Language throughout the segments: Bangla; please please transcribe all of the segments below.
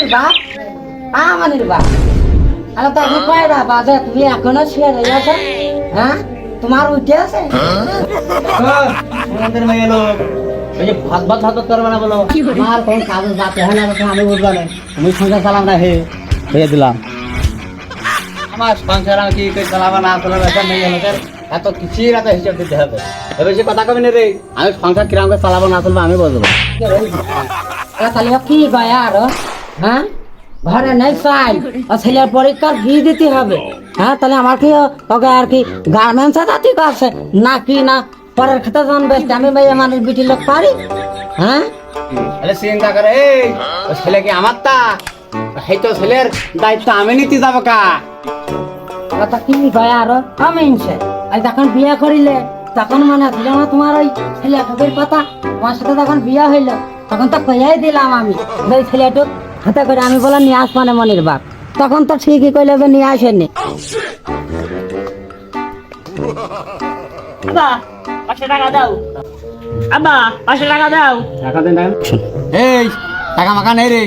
আমানের বাপ আমানের বাপ আরে তো আমি কয়রা বাজে তুমি এখনও শুয়ে রয়ে আছো হ্যাঁ তোমার উঠে আছে আমাদের মেয়ে লোক ওই যে ভাত ভাত ভাত করবে না বলো আমার কোন কাগজ যাতে হয় না তখন আমি বুঝব না আমি সংসার চালাম না হে হয়ে দিলাম আমার সংসার আমি কি করে চালাবো না চালাবো এটা মেয়ে লোকের এত কিছুই এত হিসাব দিতে হবে এবার সে কথা কবি না রে আমি সংসার কিরম করে চালাবো না চালাবো আমি বলব এ তাহলে কি গয়া আরও হ্যাঁ? ঘরে নেই আর ছেলের পরীক্ষার ফি দিতে হবে। হ্যাঁ তাহলে আমার কি ওকে আর কি গার্মেন্টসে যাতে আছে না কি না পরের খেতে জানবে আমি মেয়ে মানুষ বিটি লোক পারি। হ্যাঁ? তাহলে চিন্তা করে এই ছেলে কি আমার তা? সেই তো ছেলের দায়িত্ব আমি নিতে যাব কা? কথা কি গয়া আরও? আমি সে আর যখন বিয়ে করিলে তখন মনে ছিল না তোমার ওই ছেলে কথা? তোমার সাথে যখন বিয়ে হইল তখন তো কইয়াই দিলাম আমি ওই ছেলেটুক হাতে করে আমি বলে নিয়ে আস মানে মনির বাপ। তখন তো ঠিকই কইলে যে নিয়ে আসেনি আব্বা পাঁচশো টাকা দাও। আব্বা পাঁচশো টাকা দাও। টাকা দেন এই টাকা মাকা নেই রে।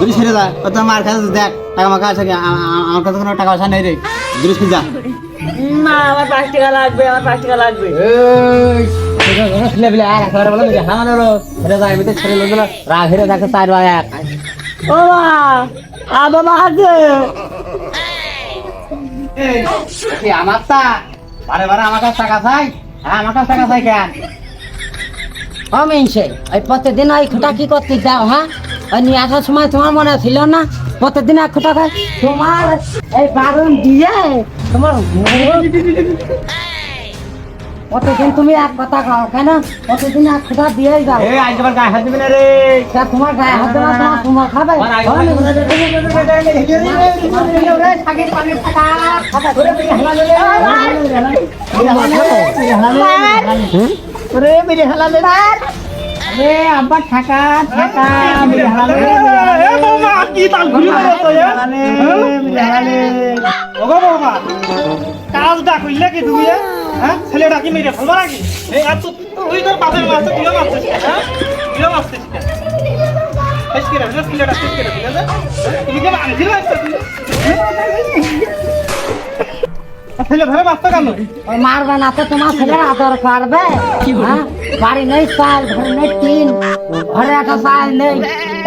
দুই ছেড়ে যা। ও তোর কাছে দেখ টাকা মাকা আছে আমার কাছে কোনো টাকা পয়সা নেই রে। দুই ছেড়ে যা। মা আমার পাঁচ টাকা লাগবে আমার পাঁচ টাকা লাগবে। এই ছেলে পেলে আর একেবারে বলে যে হ্যাঁ লোকগুলো রাগ হেরে দেখে চার বা এক। ও মা আ বাবা আছে আমার তা বারে বারে আমার কাছে টাকা চাই? হ্যাঁ আমার কাছে টাকা চাই কেন? অমিন ওই প্রতিদিন ওই খোটা কি করতে যাও হ্যাঁ? ওই নিয়ে আসার সময় তোমার মনে ছিল না? প্রতিদিন এক খোটা খাই তোমার এই বারণ দিয়ে তোমার প্রতিদিন তুমি এক কথা খাও কেন প্রতিদিন এক খোটা দিয়ে যাও এই আজ তোমার গায়ে হাত দিবি না রে তা তোমার গায়ে হাত দেওয়া তোমার তোমার খাবে। রে মেরে হালালে আরে আব্বা টাকা টাকা মেরে হালালে এ বাবা, কি তাল ঘুরি মারো তো, এ? ওগো বাবা কাজটা কইলে কি তুমি এ? হ্যাঁ? ছেলেটা কি মেরে ফেলব নাকি? এই আর তো তুই তোর বাপের মারছে তুইও মারছিস কেন, হ্যাঁ? তুইও মারছিস কেন? শেষ করে দিলে, ছেলেটা শেষ করে দিলে? তুমি যে মারছিলে একটা তুই? আর ছেলে ধরে মারতো কেন? মারবে না তো তোমার ছেলে আদর করবে হ্যাঁ? বাড়ি নেই চাল ঘরে নেই টিন ঘরে একটা চাল নেই।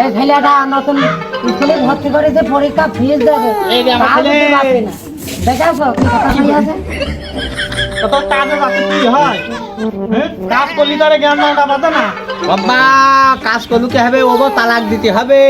এই ছেলেটা নতুন স্কুলে ভর্তি করে যে পরীক্ষা ফিস দেবে ছেলে। দেখাছো? কি কথা আছে কি হয়? কাজ করলি তারে জ্ঞান বাদে না। বাবা, কাজ করলুকে হবে, ওগো তালাক দিতে হবে।